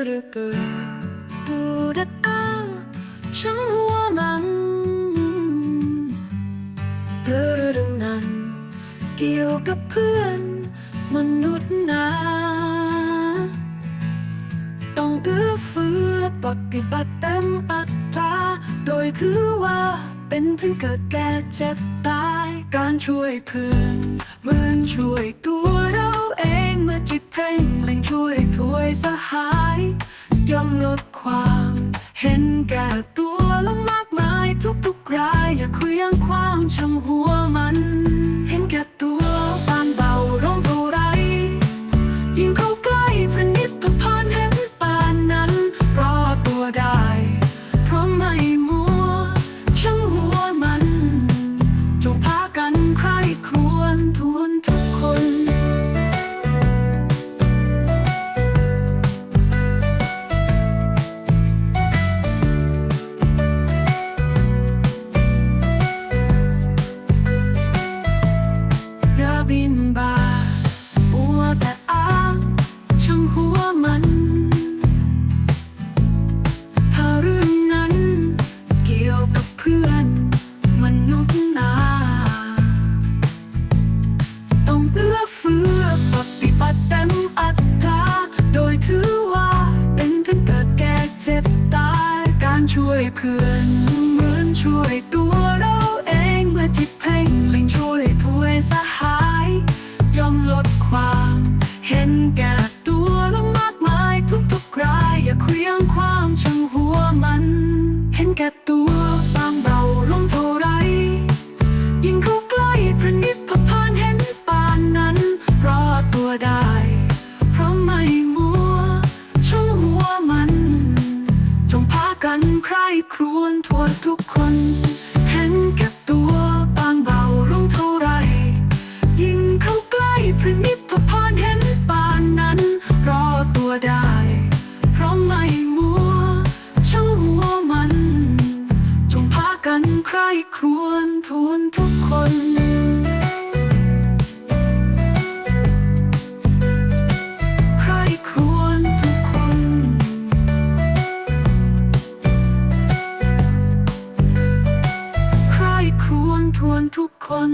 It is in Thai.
ดูดูดูดัดอ้าฉันหัวมันเธอเรื่องนั้น เกี่ยวกับเพื่อนมนุษย์นะต้องเอื้อเฟื้อปฏิบัติเต็มอัตรา โดยถือว่าเป็นเพิ่งเกิดแก่เจ็บตาย การช่วยเพื่อนเหมือนช่วยตัว งเล็งช่วยถวยสหายย่อมลดความ เห็นแก่ตัวลงมากมายทุกๆรายอย่าเคลื่องความช่างหัวมัน การช่วยเพื่อนเหมือนช่วยตัวเราเองเมื่อจิตเพ่งเล็งช่วยถวยสหายยอมลดความเห็นแก่ตัวลงมากมายทุกๆรายอย่าเคลี้ยงความช่างหัวมัน เห็นแก่ตัว คร่ครวญทวนทุกคน เห็นแก่ตัวบางเบาลงเท่าไร ยิ่งเข้าใกล้พระนิพพานเห็นปานนั้น รอตัวได้ เพราะไม่มัว ช่างหัวมัน จงพากันใคร่ครวญทวนทุกคน ทุกคน